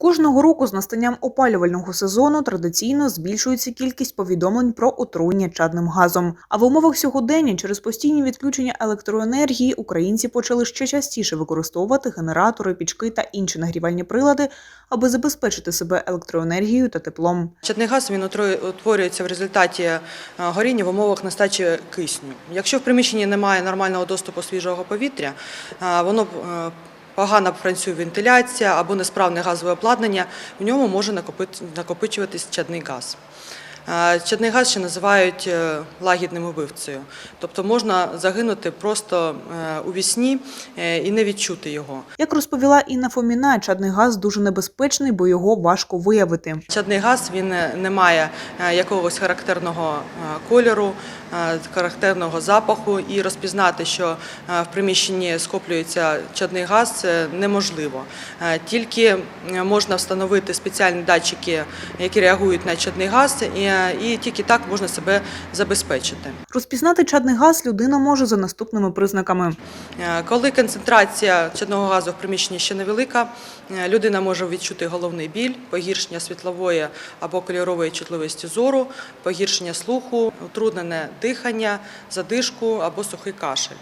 Кожного року з настанням опалювального сезону традиційно збільшується кількість повідомлень про отруєння чадним газом. А в умовах сьогодення через постійні відключення електроенергії українці почали ще частіше використовувати генератори, пічки та інші нагрівальні прилади, аби забезпечити себе електроенергією та теплом. Чадний газ він утворюється в результаті е, горіння в умовах нестачі кисню. Якщо в приміщенні немає нормального доступу свіжого повітря, е, воно е, погано працює вентиляція або несправне газове обладнання, в ньому може накопичуватись чадний газ. Е, Чадний газ ще називають е, лагідним убивцею, тобто можна загинути просто е, у вісні і не відчути його. Як розповіла Інна Фоміна, чадний газ дуже небезпечний, бо його важко виявити. Чадний газ він не має якогось характерного кольору, характерного запаху, і розпізнати, що в приміщенні скоплюється чадний газ, це неможливо. Тільки можна встановити спеціальні датчики, які реагують на чадний газ, і, і тільки так можна себе забезпечити. Розпізнати чадний газ людина може за наступними признаками. Е, Коли концентрація чадного газу в приміщенні ще невелика, е, людина може відчути головний біль, погіршення світлової або кольорової чутливості зору, погіршення слуху, утруднене дихання, задишку або сухий кашель.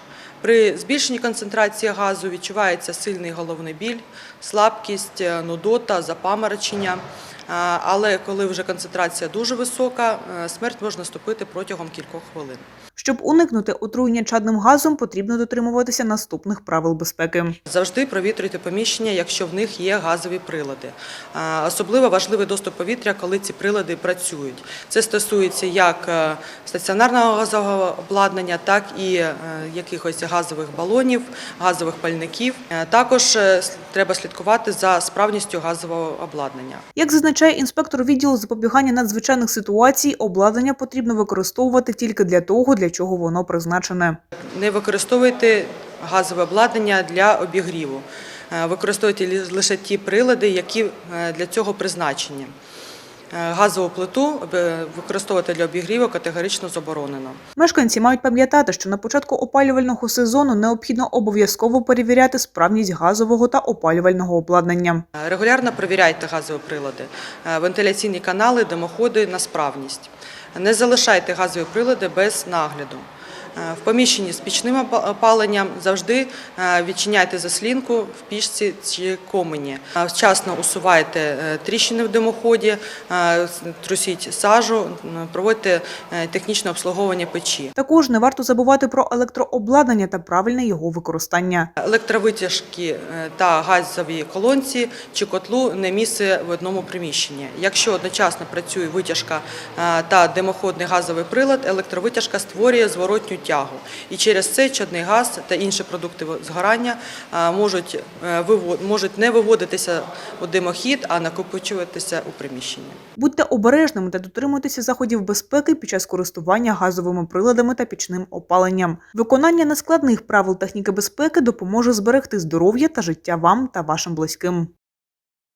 При збільшенні концентрації газу відчувається сильний головний біль, слабкість, е, нудота, запаморочення. Е, Але коли вже концентрація дуже висока, е, смерть може наступити протягом кількох хвилин. Щоб уникнути отруєння чадним газом, потрібно дотримуватися наступних правил безпеки. Завжди провітрюйте поміщення, якщо в них є газові прилади. Особливо важливий доступ повітря, коли ці прилади працюють. Це стосується як стаціонарного газового обладнання, так і якихось газових балонів, газових пальників. Е, Також е, треба слідкувати за справністю газового обладнання. Як зазначає інспектор відділу запобігання надзвичайних ситуацій, обладнання потрібно використовувати тільки для того, для чого воно призначене. Не використовуйте газове обладнання для обігріву. Е, Використовуйте лише ті прилади, які для цього призначені. Е, Газову плиту використовувати для обігріву категорично заборонено. Мешканці мають пам'ятати, що на початку опалювального сезону необхідно обов'язково перевіряти справність газового та опалювального обладнання. Е, Регулярно перевіряйте газові прилади, е, вентиляційні канали, димоходи на справність. Не залишайте газові прилади без нагляду. Е, В поміщенні з пічним опаленням завжди е, відчиняйте заслінку в пічці чи комині. Е, Вчасно усувайте тріщини в димоході, трусіть сажу, проводьте технічне обслуговування печі. Також не варто забувати про електрообладнання та правильне його використання. Електровитяжки та газові колонці чи котлу не місце в одному приміщенні. Якщо одночасно працює витяжка та димоходний газовий прилад, електровитяжка створює зворотню тягу. І через це чадний газ та інші продукти згорання можуть, е, можуть не виводитися у димохід, а накопичуватися у приміщенні. Будьте обережними та дотримуйтеся заходів безпеки під час користування газовими приладами та пічним опаленням. Виконання нескладних правил техніки безпеки допоможе зберегти здоров'я та життя вам та вашим близьким.